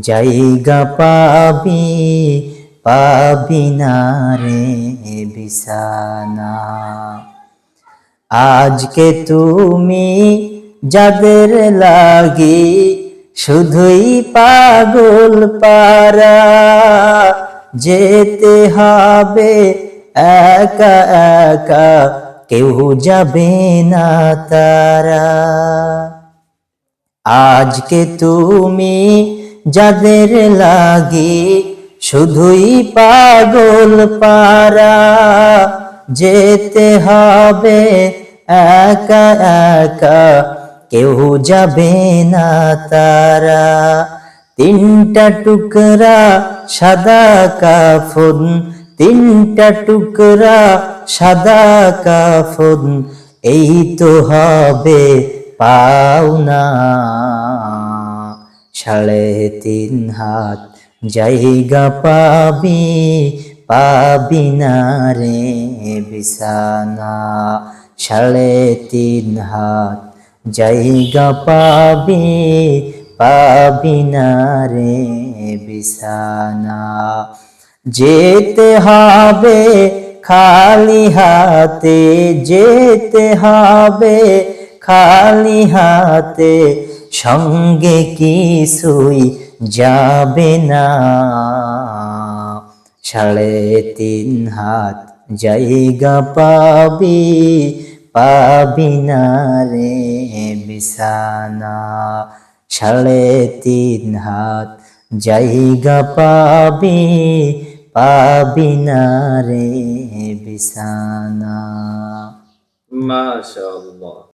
জায়গা পাবি পাবি না রে বিছানা। আজকে তুমি যাদের লাগি শুধুই পাগল পারা যেতে হবে একা একা, কেউ যাবে না তারা। আজকে তুমি যাদের লাগে শুধুই পাগল পারা যেতে হবে একা একা, কেউ যাবে না তারা। তিনটা টুকরা সাদা কাফন, তিনটা টুকরা সাদা কাফন, এই তো হবে পাওনা। সাড়ে তিন হাত, জায়গা পাবি পাবি না রে বিছানা। সাড়ে তিন হাত, জায়গা পাবি পাবি না রে বিছানা। যেতে হবে খালি হাতে, যেতে হবে খালি হাতে সঙ্গে কিছুই যাবে না। সাড়ে তিন হাত জায়গা পাবি পাবি না রে বিছানা। সাড়ে তিন হাত জায়গা পাবি পাবি না রে বিছানা। মাশাআল্লাহ।